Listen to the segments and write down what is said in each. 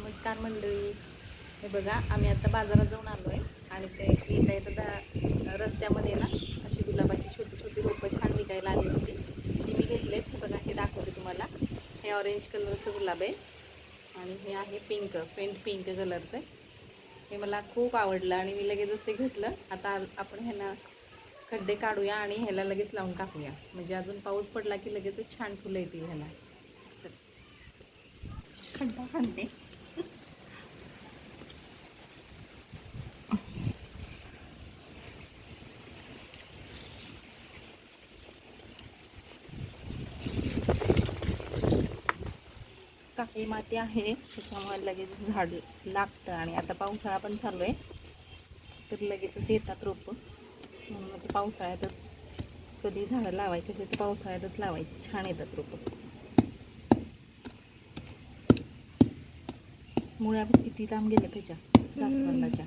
नमस्कार मंडळी. हे बघा आम्ही आता बाजारात जाऊन आलो आहे आणि ते येता येतं दा रस्त्यामध्ये ना अशी गुलाबाची छोटी छोटी रोपं छान विकायला आली होती. ती मी घेतले बघा हे दाखवते तुम्हाला. हे ऑरेंज कलरचं गुलाब आहे आणि हे आहे पिंक पेंट पिंक कलरचं आहे. हे मला खूप आवडलं आणि मी लगेचच ते घेतलं. आता आपण ह्यांना खड्डे काढूया आणि ह्याला लगेच लावून टाकूया. म्हणजे अजून पाऊस पडला की लगेचच छान फुलं येतील ह्याला चल. खड्डा खड्डे काही माती आहे त्याच्यामुळे लगेच झाड लागतं आणि आता पावसाळा पण चालू आहे. तर लगेचच येतात रोपं. म्हणून ते पावसाळ्यातच कधी झाडं लावायची असेल तर पावसाळ्यातच लावायची. छान येतात रोपं. मुळ्या किती लांब गेल्या त्याच्या जास्वंदाच्या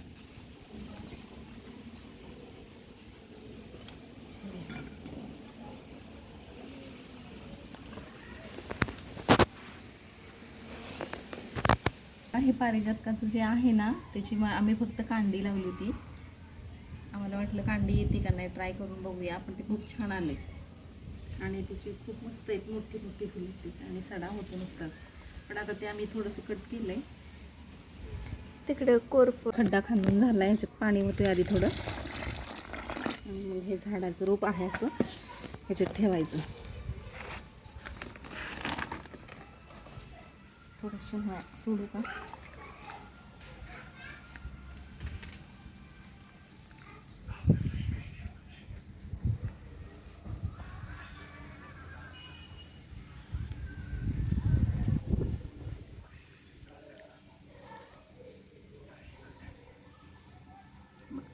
पारिजातकाचं जे आहे ना त्याची मा- आम्ही फक्त कांडी लावली होती. आम्हाला वाटलं कांडी येते का नाही ट्राय करून बघूया. पण ते खूप छान आले आणि त्याची खूप मस्त आहेत मोठी मोठी फुलं त्याची. आणि सडा होतो नुसताच पण आता ते आम्ही थोडंसं कट केलं आहे तिकडे कोरप खड्डा खांदून झाला ह्याच्यात पाणी होतं आधी थोडं. मग हे झाडाचं रोप आहे असं. ह्याच्यात ठेवायचं. थोडंसं सोडू का?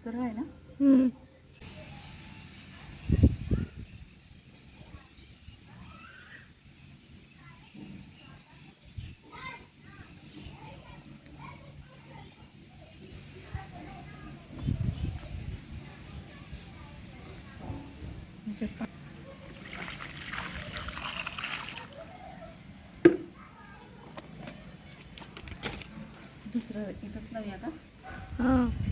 सरळ आहे ना? दुसरं इथंच लावूया का? हा.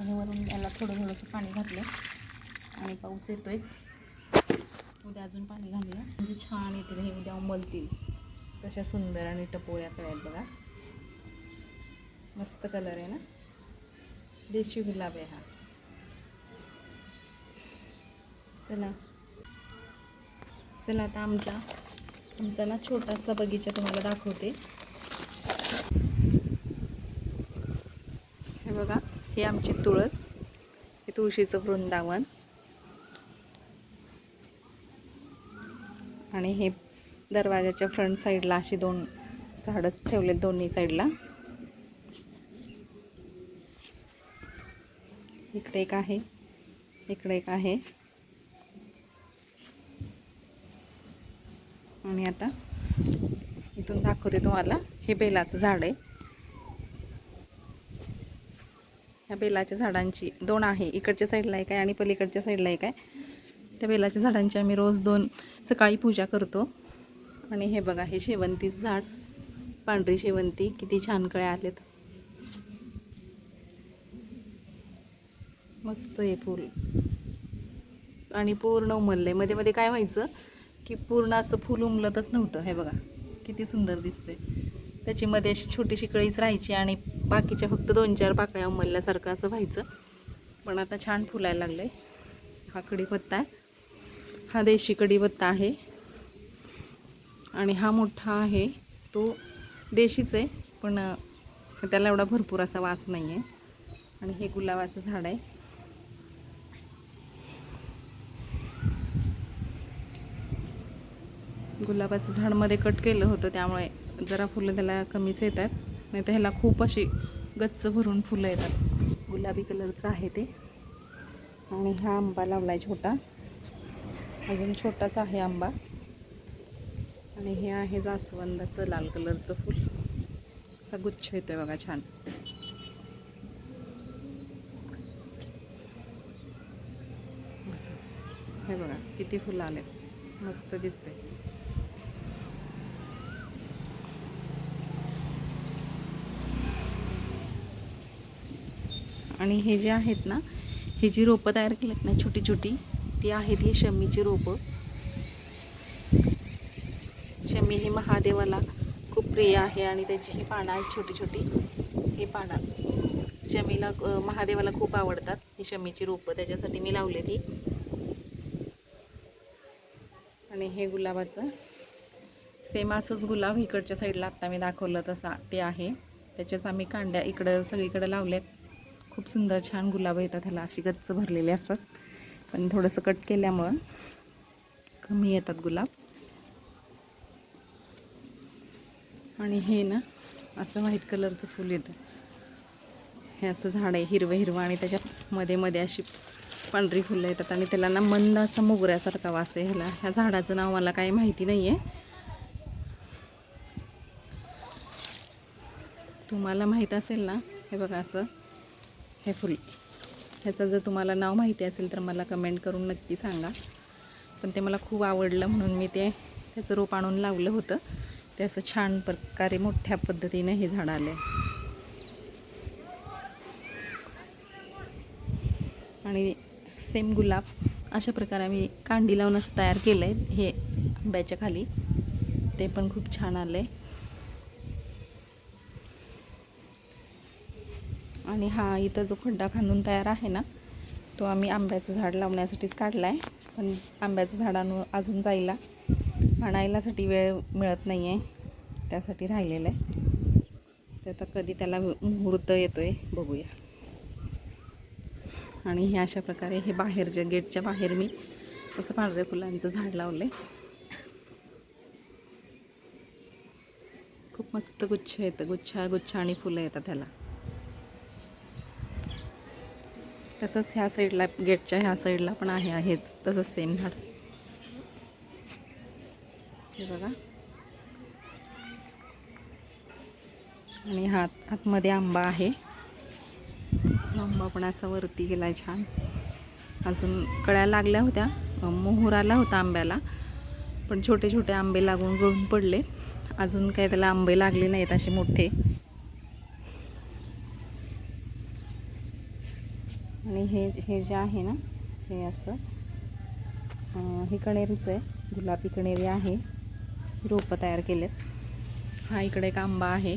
आणि वरून याला थोडं थोडंसं पाणी घातलं. आणि पाऊस येतोयच. उद्या अजून पाणी घालूया. म्हणजे छान येतील हे उद्या उमलतील. तशा सुंदर आणि टपोऱ्या आहेत बघा. मस्त कलर आहे ना? देशी गुलाब आहे हा. चला. चला आता आमच्या आमचा ना छोटासा बगीचा तुम्हाला दाखवते. हे बघा. ही आमची तुळस हे तुळशीचं वृंदावन. आणि हे दरवाजाच्या फ्रंट साईडला अशी दोन झाडं ठेवलेत दोन्ही साईडला इकडे एक आहे इकडे एक आहे. आणि आता इथून दाखवते तुम्हाला हे बेलाचं झाड आहे. ह्या बेलाच्या झाडांची दोन आहे. इकडच्या साईडला एक आहे आणि पलीकडच्या साईडला एक आहे. त्या बेलाच्या झाडांची आम्ही रोज दोन सकाळी पूजा करतो. आणि हे बघा हे शेवंतीचं झाड. पांढरी शेवंती किती छान कळ्या आलेत. मस्त आहे फूल. आणि पूर्ण उमललं मध्ये मध्ये काय व्हायचं की पूर्ण असं फूल उमलतच नव्हतं. हे बघा किती सुंदर दिसते त्याची मध्ये अशी छोटीशी कळीच राहायची आणि बाकीच्या फक्त दोन चार पाकळ्या उमलल्यासारखं असं व्हायचं. पण आता छान फुलायला लागलं आहे हा कढीपत्ता आहे. हा देशी कढीपत्ता आहे. आणि हा मोठा आहे. तो देशीच आहे. पण त्याला एवढा भरपूर असा वास नाही आहे आणि हे गुलाबाचं झाड आहे. गुलाबाचं झाडमध्ये कट केलं होतं. त्यामुळे जरा फुलं त्याला कमीच येतात. नाही तर ह्याला खूप अशी गच्च भरून फुलं येतात. गुलाबी कलरचं आहे ते. आणि हा आंबा लावला आहे छोटा. अजून छोटाच आहे आंबा. आणि हे आहे जास्वंदाचं लाल कलरचं फूल. असा गुच्छ येतोय बघा छान. हे बघा किती फुलं आले मस्त दिसते आणि हे जे आहेत ना हे जी रोपं तयार केलीत ना छोटी छोटी ती आहेत ही शमीची रोपं. शमी ही महादेवाला खूप प्रिय आहे आणि त्याची ही पानं आहेत छोटी छोटी. ही पानं. शमीला महादेवाला खूप आवडतात ही शमीची रोपं. त्याच्यासाठी मी लावले ती. आणि हे गुलाबाचं. सेम असंच गुलाब इकडच्या साईडला आत्ता मी दाखवलं तसा ते आहे. त्याच्याच आम्ही कांड्या इकडं सगळीकडं लावल्यात. खूप सुंदर छान गुलाब येतात ह्याला. अशी गच्च भरलेली असतात. पण थोडंसं कट केल्यामुळं कमी येतात गुलाब. आणि हे ना असं व्हाईट कलरचं फूल येतं. हे असं झाड आहे हिरवं हिरवं आणि त्याच्यात मध्ये मध्ये अशी पांढरी फुलं येतात आणि त्याला ना मंद असा मोगऱ्यासारखा वास आहे ह्याला. ह्या झाडाचं नाव मला काही माहिती नाही आहे तुम्हाला माहीत असेल ना हे बघा असं हे फुल. ह्याचं जर तुम्हाला नाव माहिती असेल तर मला कमेंट करून नक्की सांगा. पण ते मला खूप आवडलं म्हणून मी ते त्याचं रोप आणून लावलं होतं. ते असं छान प्रकारे मोठ्या पद्धतीने हे झाड आले आणि सेम गुलाब. अशा प्रकारे आम्ही कांडी लावूनच तयार केलं आहे हे आंब्याच्या खाली. ते पण खूप छान आलं आहे आणि हा इथं जो खड्डा खांदून तयार आहे ना तो आम्ही आंब्याचं झाड लावण्यासाठीच काढला आहे पण आंब्याचं झाडानं अजून जायला आणायलासाठी वेळ मिळत नाही आहे त्यासाठी राहिलेलं आहे. तर आता कधी त्याला मुहूर्त येतो आहे बघूया. आणि हे अशा प्रकारे हे बाहेरच्या गेटच्या बाहेर मी तसं पांढऱ्या फुलांचं झाड लावलं आहे खूप मस्त गुच्छ येतं गुच्छा गुच्छ आणि फुलं येतात त्याला. तसंच ह्या साईडला गेटच्या ह्या साईडला पण आहे आहेच. तसंच सेम झाड. हे बघा. आणि हात आतमध्ये आंबा आहे. आंबा पण असा वरती गेलाय छान. अजून कळ्या लागल्या होत्या. अं, मोहर आला होता आंब्याला. पण छोटे छोटे आंबे लागून गळून पडले. अजून काय त्याला आंबे लागले नाहीत असे मोठे. आणि हे हे जे आहे ना हे असं हे कणेरीचं आहे गुलाबी कणेरी आहे. रोपं तयार केलेत. हा इकडे एक आंबा आहे.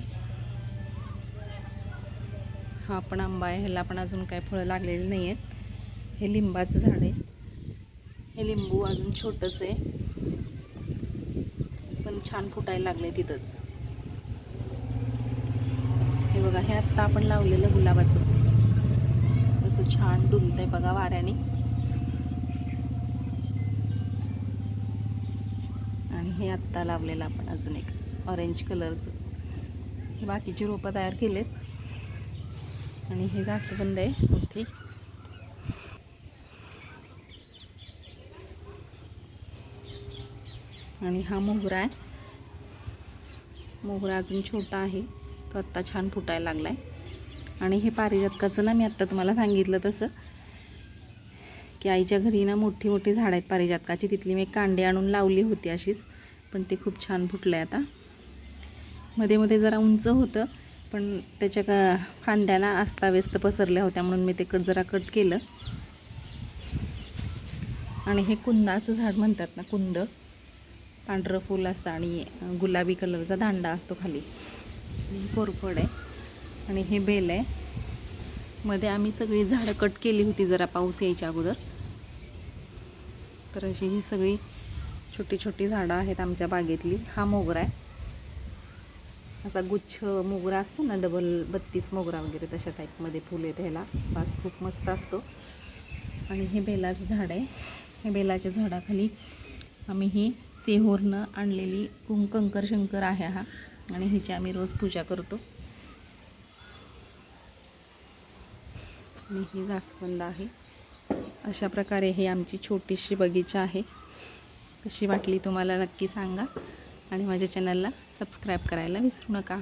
हा पण आंबा आहे. ह्याला पण अजून काय फळं लागलेली नाही आहेत हे लिंबाचं झाड आहे. हे लिंबू अजून छोटंच आहे. पण छान फुटायला लागले तिथंच. हे बघा हे आत्ता आपण लावलेलं गुलाबाचं. असं छान आहे बघा वाऱ्याने. आणि हे आत्ता लावलेलं आपण अजून एक ऑरेंज कलरचं हे बाकीची रोपं तयार केलेत. आणि हे जास्वंद आहे मोठी. आणि हा मोगरा आहे. मोगरा अजून छोटा आहे. तो आत्ता छान फुटायला लागला आहे आणि हे पारिजातकाचं ना मी आत्ता तुम्हाला सांगितलं तसं की आईच्या घरी ना मोठी मोठी झाडं आहेत पारिजातकाची. तिथली मी एक आणून लावली होती अशीच पण ते खूप छान फुटलं आहे आता. मध्ये मध्ये जरा उंच होतं पण त्याच्या का फांद्याला अस्ताव्यस्त पसरल्या होत्या म्हणून मी ते कट जरा कट केलं. आणि हे कुंदाचं झाड म्हणतात ना कुंद. पांढरं फूल असतं आणि गुलाबी कलरचा दांडा असतो खाली. कोरफड आहे. आणि हे बेल आहे. मध्ये आम्ही सगळी झाडं कट केली होती जरा पाऊस यायच्या अगोदर. तर अशी ही सगळी छोटी छोटी झाडं आहेत आमच्या बागेतली. हा मोगरा आहे. असा गुच्छ मोगरा असतो ना डबल बत्तीस मोगरा वगैरे तशा टाईपमध्ये फुल आहेत ह्याला. वास खूप मस्त असतो. आणि हे बेलाचं झाड आहे. हे बेलाच्या झाडाखाली आम्ही ही सेहोरनं आणलेली कुं कंकर शंकर आहे हा. आणि हिची आम्ही रोज पूजा करतो. आणि ही जास्वंद आहे. अशा प्रकारे हे आमची छोटीशी बगीचा आहे. कशी वाटली तुम्हाला नक्की सांगा. आणि माझ्या चॅनलला सबस्क्राईब करायला विसरू नका.